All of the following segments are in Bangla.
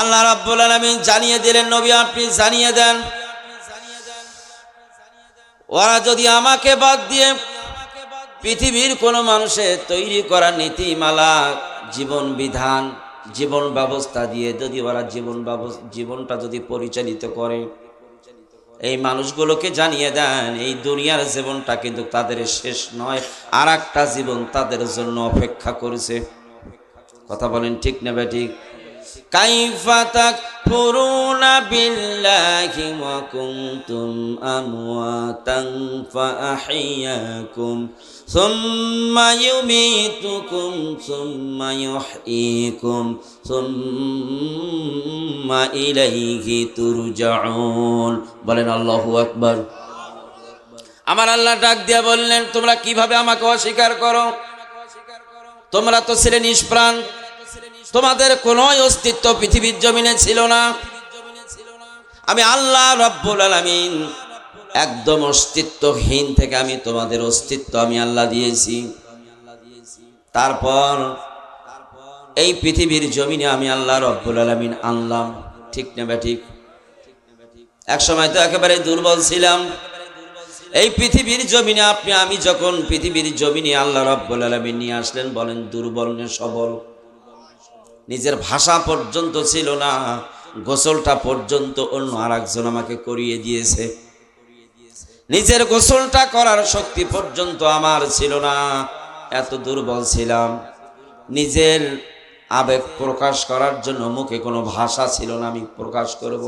আল্লাহ রাব্বুল আলামিন জানিয়ে দিলেন, নবী আপনি জানিয়ে দেন। ওরা যদি আমাকে বাদ দিয়ে পৃথিবীর কোনো মানুষের তৈরি করা নীতিমালা, জীবন বিধান, জীবন ব্যবস্থা দিয়ে যদি ওরা জীবন জীবনটা যদি পরিচালিত করে, এই মানুষগুলোকে জানিয়ে দেন, এই দুনিয়ার জীবনটা কিন্তু তাদের শেষ নয় আর একটা জীবন তাদের জন্য অপেক্ষা করেছে। কথা বলেন ঠিক না ঠিক? কাইফা তাকফুরুনা বিল্লাহি ওয়া কুনতুম আমওয়াতান ফাআহিয়াকুম সুম্মা ইউমীতুকুম সুম্মা ইউহয়ীকুম সুম্মা ইলাইহি তুরজাউন। বলেন আল্লাহু আকবার। আমার আল্লাহ ডাক দিয়া বললেন, তোমরা কীভাবে আমাকে অস্বীকার করো? তোমরা তো ছিলে নিষ্প্রাণ। তোমাদের কোনো অস্তিত্ব পৃথিবীর জমিনে ছিল না। আমি আল্লাহ রব্বুল আলামিন একদম অস্তিত্বহীন থেকে আমি তোমাদের অস্তিত্ব আমি আল্লাহ দিয়েছি। তারপর এই পৃথিবীর জমিনে আমি আল্লাহ রব্বুল আলামিন আনলাম। ঠিক না বা ঠিক? এক সময় তো একেবারে দুর্বল ছিলাম। এই পৃথিবীর জমিনে আপনি, আমি যখন পৃথিবীর জমিনে আল্লাহ রব্বুল আলামিন নিয়ে আসলেন, বলেন দুর্বল সবল? নিজের ভাষা পর্যন্ত ছিল না, গোসলটা পর্যন্ত অন্য আর একজন আমাকে করিয়ে দিয়েছে। নিজের গোসলটা করার শক্তি পর্যন্ত আমার ছিল না, এত দুর্বল ছিলাম। নিজের আবেগ প্রকাশ করার জন্য মুখে কোনো ভাষা ছিল না, আমি প্রকাশ করব।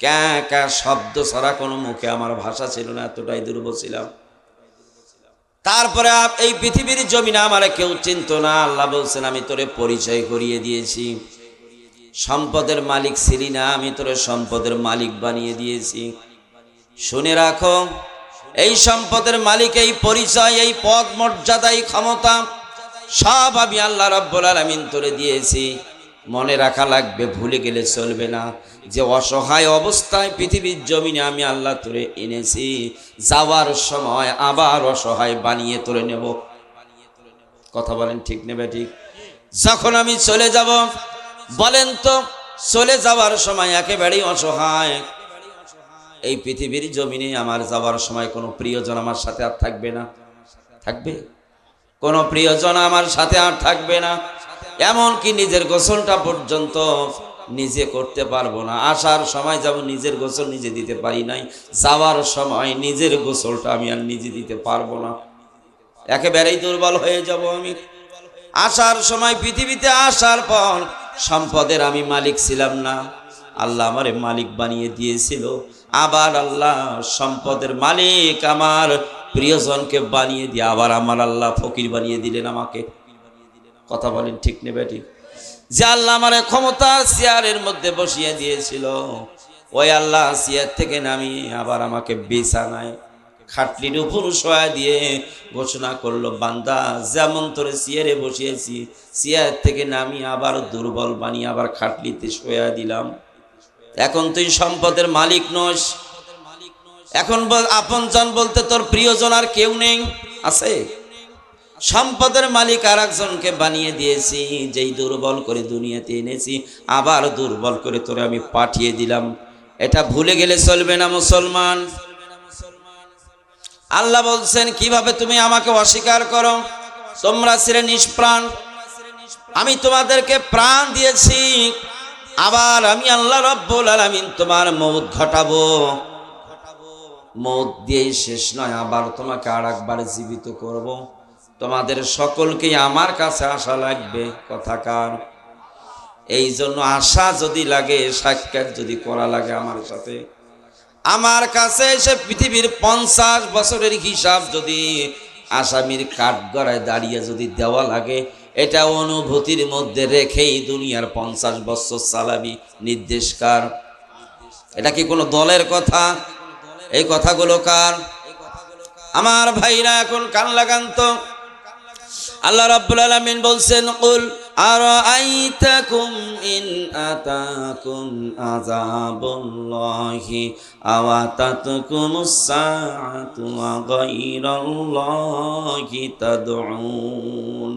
ক্যা ক্যা শব্দ ছাড়া কোনো মুখে আমার ভাষা ছিল না, এতটাই দুর্বল ছিলাম। তারপরে এই পৃথিবীর জমিনে আমার কেউ চিনত না। আল্লাহ বলছেন, আমি তোরে পরিচয় করিয়ে দিয়েছি। সম্পদের মালিক ছিলি না, আমি তোরে সম্পদের মালিক বানিয়ে দিয়েছি। শুনে রাখো, এই সম্পদের মালিক, এই পরিচয়, এই পদ মর্যাদা, এই ক্ষমতা সব আমি আল্লাহ রব্বুল আলামিন তোরে দিয়েছি। মনে রাখা লাগবে, ভুলে গেলে চলবে না। যে অসহায় অবস্থায় পৃথিবীর জমিনে আমি আল্লাহ তোরে এনেছি, যাওয়ার সময় আবার অসহায় বানিয়ে তোরে নেব। কথা বলেন ঠিক নেবে ঠিক? যখন আমি চলে যাব, বলেন তো, চলে যাওয়ার সময় একেবারেই অসহায়। এই পৃথিবীর জমিনে আমার যাওয়ার সময় কোনো প্রিয়জন আমার সাথে আর থাকবে না। থাকবে? কোনো প্রিয়জন আমার সাথে আর থাকবে না। এমন কি নিজের গোসলটা পর্যন্ত নিজে করতে পারব না। আসার সময় যাব, নিজের গোসল নিজে দিতে পারি নাই। যাওয়ার সময় নিজের গোসলটা আমি আর নিজে দিতে পারব না। একেবারেই দুর্বল হয়ে যাব আমি। আসার সময় পৃথিবীতে আসার পর সম্পদের আমি মালিক ছিলাম না। আল্লাহ আমারে মালিক বানিয়ে দিয়েছিল। আবার আল্লাহ সম্পদের মালিক আমার প্রিয়জনকে বানিয়ে দিয়ে, আবার আমার আল্লাহ ফকির বানিয়ে দিলেন আমাকে। কথা বলেন ঠিক নেবে ঠিক যে আল্লাহ আমার ক্ষমতা চেয়ারের মধ্যে বসিয়ে দিয়েছিল, ওই আল্লাহ চেয়ার থেকে নামিয়ে আবার আমাকে বিছানায় খাটলির উপর শোয়া দিয়ে ঘোষণা করল, বান্দা, যেমন তোরে চেয়ারে বসিয়েছি, চেয়ার থেকে নামিয়ে আবার দুর্বল বানিয়ে আবার খাটলিতে শোয়া দিলাম। এখন তুই সম্পদের মালিক নস। এখন আপনজন বলতে তোর প্রিয়জন আর কেউ নেই। আছে? সম্পদের মালিক আর একজনকে বানিয়ে দিয়েছি, যেই দুর্বল করে দুনিয়াতে এনেছি, আবার দুর্বল করে তোরে আমি পাঠিয়ে দিলাম। এটা ভুলে গেলে চলবে না মুসলমান। আল্লাহ বলছেন, কীভাবে তুমি আমাকে অস্বীকার করো? তোমরা ছিলে নিষ্প্রাণ। আমি তোমাদেরকে প্রাণ দিয়েছি। আবার আমি আল্লাহ রব্বুল আলামিন তোমার মৌত ঘটাবো। মৌত দিয়েই শেষ নয়, আবার তোমাকে আর একবার জীবিত করব। তোমাদের সকলকেই আমার কাছে আসা লাগবে কথাকার এই জন্য আশা যদি লাগে, সাক্ষাৎ যদি করা লাগে আমার সাথে। আমার কাছে এসে পৃথিবীর পঞ্চাশ বছরের হিসাব যদি আসামির কাঠগড়ায় দাঁড়িয়ে যদি দেওয়া লাগে, এটা অনুভূতির মধ্যে রেখেই দুনিয়ার পঞ্চাশ বছর চালাবি নির্দেশকার এটা কি কোনো দলের কথা? এই কথাগুলো কার? আমার ভাইরা এখন কান লাগান তো। আল্লাহ রাব্বুল আলামিন বলছেন, কুল আরাআইতাকুম ইন আতাকুম আযাবুল্লাহি আও আতাতকুমুস সাআতু ওয়া গায়রাল্লাহি তাদউন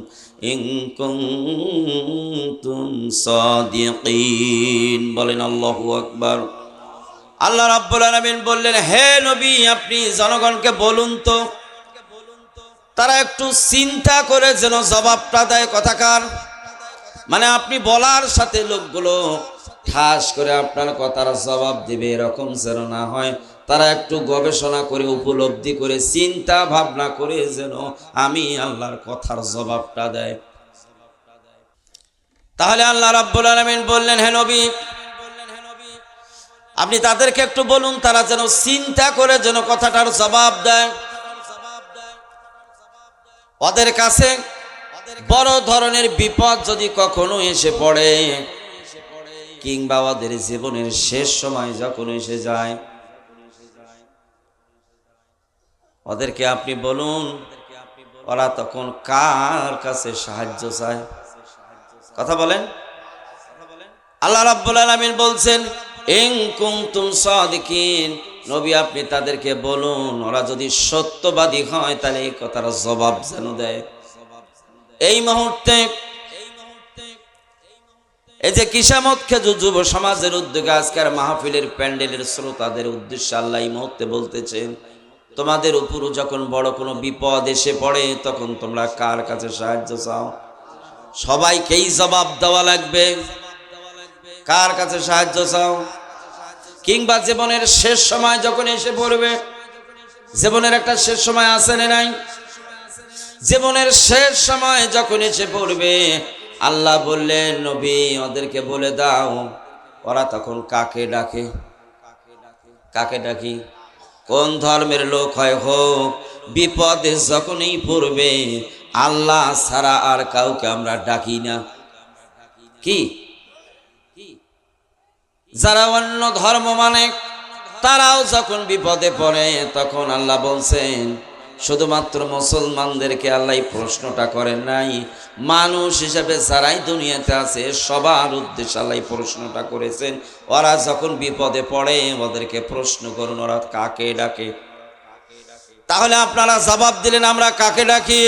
ইন কুনতুম সাদিকিন। বলেন আল্লাহু আকবার। আল্লাহ রাব্বুল আলামিন বললেন, হে নবী, আপনি জনগণকে বলুন তো তারা একটু চিন্তা করে যেন জবাবটা দেয় কথাকার মানে আপনি বলার সাথে লোকগুলো ঠাস করে আপনার কথার জবাব দিবে, এরকম যেন না হয়। তারা একটু গবেষণা করে, উপলব্ধি করে, চিন্তা ভাবনা করে যেন আমি আল্লাহর কথার জবাবটা দেয়। তাহলে আল্লাহ রাব্বুল আলামিন বললেন, হে নবী, আপনি তাদেরকে একটু বলুন, তারা যেন চিন্তা করে যেন কথাটার জবাব দেয়। ওদের কাছে বড় ধরনের বিপদ যদি কখনো এসে পড়ে, কিংবা ওদের জীবনের শেষ সময় যখন এসে যায়, ওদেরকে আপনি বলুন, ওরা তখন কার কাছে সাহায্য চায়? কথা বলেন। আল্লাহ রাব্বুল আলামিন বলছেন, ইন কুনতুম সাদিকিন। নবী, আপনি তাদেরকে বলুন, ওরা যদি সত্যবাদী হয়, তাহলে এই কথার জবাব যেন দেয়। এই মুহূর্তে, এই যে কিসামত খেজু যুব সমাজের উদ্যোগে আজকের মাহফিলের প্যান্ডেলের শ্রোতাদের উদ্দেশ্যে আল্লাহ এই মুহূর্তে বলতেছেন, তোমাদের উপর যখন বড় কোনো বিপদ এসে পড়ে, তখন তোমরা কার কাছে সাহায্য চাও? সবাইকেই জবাব দেওয়া লাগবে। কার কাছে সাহায্য চাও? কিংবা জীবনের শেষ সময় যখন এসে পড়বে, জীবনের একটা শেষ সময় আসে না নাই? জীবনের শেষ সময় যখন এসে পড়বে, আল্লাহ বললেন, নবী, ওদেরকে বলে দাও, ওরা তখন কাকে ডাকে? কাকে ডাকি? কোন ধর্মের লোক হয় হোক, বিপদে যখনই পড়বে, আল্লাহ ছাড়া আর কাউকে আমরা ডাকি না। কি? যারা অন্য ধর্ম মানে তারাও যখন বিপদে পড়ে, তখন আল্লাহ বলছেন, শুধুমাত্র মুসলমানদেরকে আল্লাহ প্রশ্নটা করেন নাই। মানুষ হিসাবে যারাই দুনিয়াতে আছে, সবার উদ্দেশ্যে আল্লাহ প্রশ্নটা করেছেন। ওরা যখন বিপদে পড়ে, ওদেরকে প্রশ্ন করুন, ওরা কাকে ডাকে? তাহলে আপনারা জবাব দিলেন, আমরা কাকে ডাকি?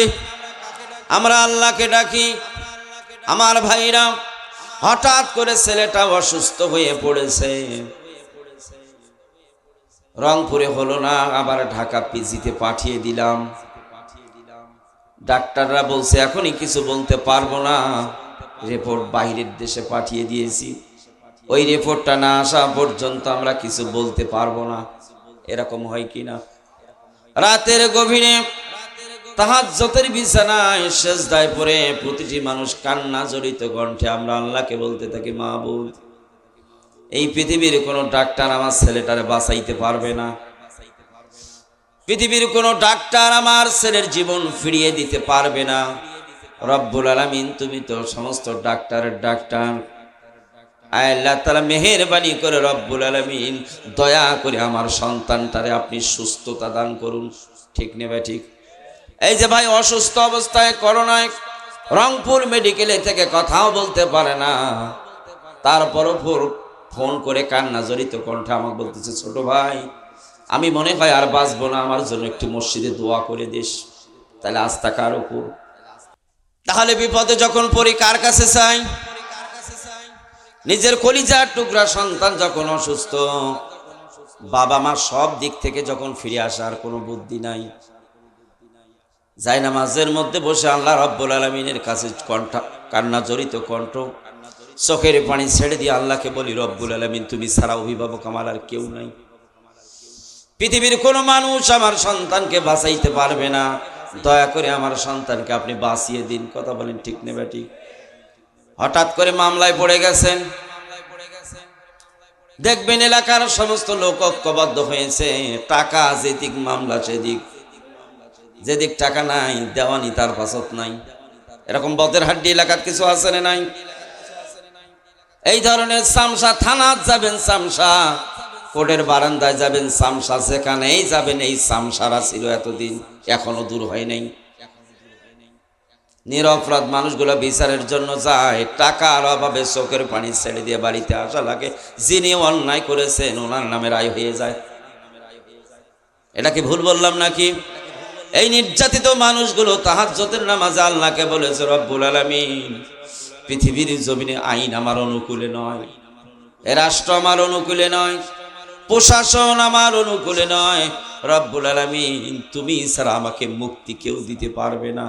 আমরা আল্লাহকে ডাকি। আমার ভাইরা হঠাৎ করে ছেলেটা অসুস্থ হয়ে পড়েছে। রংপুরে হলো না, আবার ঢাকা পিজিতে পাঠিয়ে দিলাম। ডাক্তাররা বলছে, এখনই কিছু বলতে পারব না। রিপোর্ট বাইরের দেশে পাঠিয়ে দিয়েছি। ওই রিপোর্টটা না আসা পর্যন্ত আমরা কিছু বলতে পারব না। এরকম হয় কি না রাতের গভীরে তাহাজ্জতের বিছানায় সেজদায় পড়ে প্রতিটি মানুষ কান্না জড়িত কণ্ঠে আমরা আল্লাহকে বলতে থাকি, মাহবুব, এই পৃথিবীর কোনো ডাক্তার আমার ছেলেটারে বাঁচাইতে পারবে না। পৃথিবীর কোনো ডাক্তার আমার ছেলের জীবন ফিরিয়ে দিতে পারবে না। রব্বুল আলামিন, তুমি তো সমস্ত ডাক্তারের ডাক্তার। আল্লাহ তালা মেহেরবানি করে রব্বুল আলামিন, দয়া করে আমার সন্তানটারে আপনি সুস্থতা দান করুন। ঠিক নেবে ঠিক? এই যে ভাই অসুস্থ অবস্থায় করোনায় রংপুর মেডিকেলে থেকে কথাও বলতে পারে না। তারপরও ফোন করে কান্না, জড়িত কণ্ঠে আমাকে বলতেছে, ছোট ভাই, আমি মনে হয় আর বাঁচবো না, আমার জন্য একটি মসজিদে দোয়া করে দিস, তাহলে আস্থা কার উপর? তাহলে বিপদে যখন পড়ি, কার কাছে চাই? নিজের কলিজার টুকরা সন্তান যখন অসুস্থ বাবা মা সব দিক থেকে যখন ফিরে আসার কোনো বুদ্ধি নাই। যাই নামাজের মধ্যে বসে আল্লাহ রব্বুল আলমিনের কাছে কণ্ঠ, কান্না জড়িত কণ্ঠ, চোখের পানি ছেড়ে দিয়ে আল্লাহকে বলি, রব্বুল আলমিন, তুমি ছাড়া অভিভাবক আমার আর কেউ নাই। পৃথিবীর কোনো মানুষ আমার সন্তানকে বাঁচাইতে পারবে না। দয়া করে আমার সন্তানকে আপনি বাঁচিয়ে দিন। কথা বলেন ঠিক নেবে ঠিক? হঠাৎ করে মামলায় পড়ে গেছেন। দেখবেন এলাকার সমস্ত লোক ঐক্যবদ্ধ হয়েছে। টাকা যেদিক, মামলা সেদিক। যেদিক টাকা নাই, দেওয়ানি তার পাশত নাই। এরকম বদের হাড্ডি এলাকার কিছু আছে না নাই? এই ধরনের সামসা থানাত যাবেন সামসা, কোর্টের বারান্দায় যাবেন সামসা সেখানেই যাবেন এই সামসারা ছিল এতদিন, এখনও দূর হয় নাই। নিরপরাধ মানুষগুলো বিচারের জন্য যায়, টাকার অভাবে চোখের পানি ছেড়ে দিয়ে বাড়িতে আসা লাগে। যিনি অন্যায় করেছেন, ওনার নামে রায় হয়ে যায়। এটা কি ভুল বললাম নাকি? এই নির্যাতিত মানুষগুলো তাহার তাহাজ্জতের নামাজে আল্লাহকে বলেছে, রব্বুল আলামিন, পৃথিবীর জমিনে আইন আমার অনুকূলে নয়, এ রাষ্ট্র আমার অনুকূলে নয়, প্রশাসন আমার অনুকূলে নয়। রব্বুল আলামিন, তুমি ছাড়া আমাকে মুক্তি কেউ দিতে পারবে না।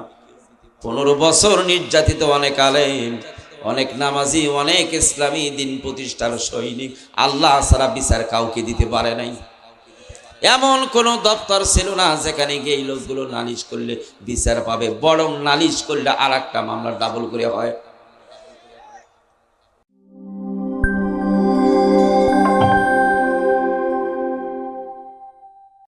পনেরো বছর নির্যাতিত অনেক আলেম, অনেক নামাজি, অনেক ইসলামী দিন প্রতিষ্ঠার সৈনিক, আল্লাহ ছাড়া বিচার কাউকে দিতে পারে নাই। এমন কোন দপ্তর ছিল না যেখানে গিয়ে এই লোকগুলো নালিশ করলে বিচার পাবে, বরং নালিশ করলে আর একটা মামলা ডাবল করে হয়।